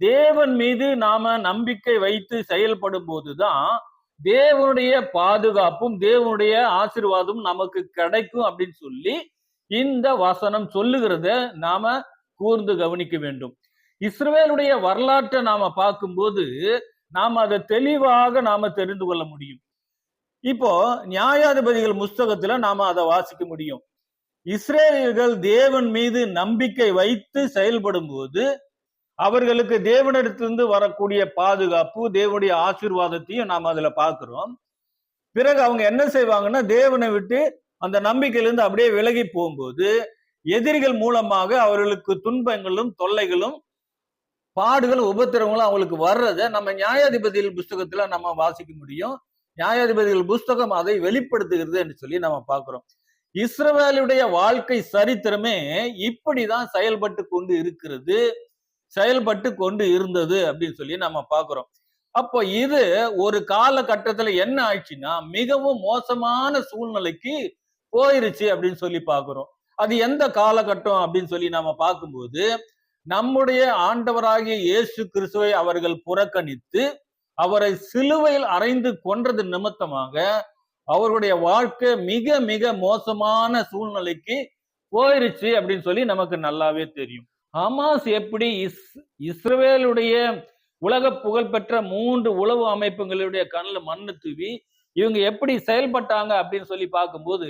தேவன் மீது நாம நம்பிக்கை வைத்து செயல்படும் போதுதான் தேவனுடைய பாதுகாப்பும் தேவனுடைய ஆசிர்வாதமும் நமக்கு கிடைக்கும் அப்படின்னு சொல்லி இந்த வசனம் சொல்லுகிறத நாம கூர்ந்து கவனிக்க வேண்டும். இஸ்ரேலுடைய வரலாற்றை நாம பார்க்கும்போது நாம் அதை தெளிவாக நாம தெரிந்து கொள்ள முடியும். இப்போ நியாயாதிபதிகள் புஸ்தகத்துல நாம அதை வாசிக்க முடியும். இஸ்ரேலியர்கள் தேவன் மீது நம்பிக்கை வைத்து செயல்படும் போது அவர்களுக்கு தேவனிடத்திலிருந்து வரக்கூடிய பாதுகாப்பு தேவனுடைய ஆசீர்வாதத்தையும் நாம் அதுல பார்க்கிறோம். பிறகு அவங்க என்ன செய்வாங்கன்னா தேவனை விட்டு அந்த நம்பிக்கையிலிருந்து அப்படியே விலகி போகும்போது எதிரிகள் மூலமாக அவர்களுக்கு துன்பங்களும் தொல்லைகளும் பாடுகளும் உபத்திரங்களும் அவங்களுக்கு வர்றதை நம்ம நியாயாதிபதிகள் புஸ்தகத்துல நம்ம வாசிக்க முடியும். நியாயாதிபதிகள் புஸ்தகம் அதை வெளிப்படுத்துகிறது என்று சொல்லி நம்ம பார்க்கிறோம். இஸ்ரவேலுடைய வாழ்க்கை சரித்திரமே இப்படிதான் செயல்பட்டு கொண்டு இருக்கிறது. செயல்பட்டு கொண்டு இருந்தது அப்படின்னு சொல்லி நம்ம பார்க்குறோம். அப்போ இது ஒரு காலகட்டத்துல என்ன ஆயிடுச்சுன்னா மிகவும் மோசமான சூழ்நிலைக்கு போயிருச்சு அப்படின்னு சொல்லி பார்க்குறோம். அது எந்த காலகட்டம் அப்படின்னு சொல்லி நாம பார்க்கும்போது நம்முடைய ஆண்டவராகிய இயேசு கிறிஸ்துவை அவர்கள் புறக்கணித்து அவரை சிலுவையில் அறைந்து கொன்றது நிமித்தமாக அவருடைய வாழ்க்கை மிக மிக மோசமான சூழ்நிலைக்கு போயிருச்சு அப்படின்னு சொல்லி நமக்கு நல்லாவே தெரியும். ஹமாஸ் எப்படி இஸ் இஸ்ரேலுடைய உலக புகழ்பெற்ற மூன்று உளவு அமைப்புகளுடைய கண்ணில் மண்ணு தூவி இவங்க எப்படி செயல்பட்டாங்க அப்படின்னு சொல்லி பார்க்கும்போது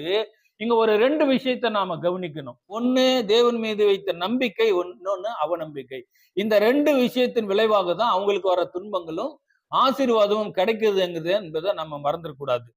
இங்க ஒரு ரெண்டு விஷயத்த நாம கவனிக்கணும். ஒண்ணு தேவன் மீது வைத்த நம்பிக்கை ஒன்னொன்னு அவநம்பிக்கை. இந்த ரெண்டு விஷயத்தின் விளைவாக தான் அவங்களுக்கு வர துன்பங்களும் ஆசீர்வாதமும் கிடைக்குதுங்கிறது என்பதை நம்ம மறந்துடக்கூடாது.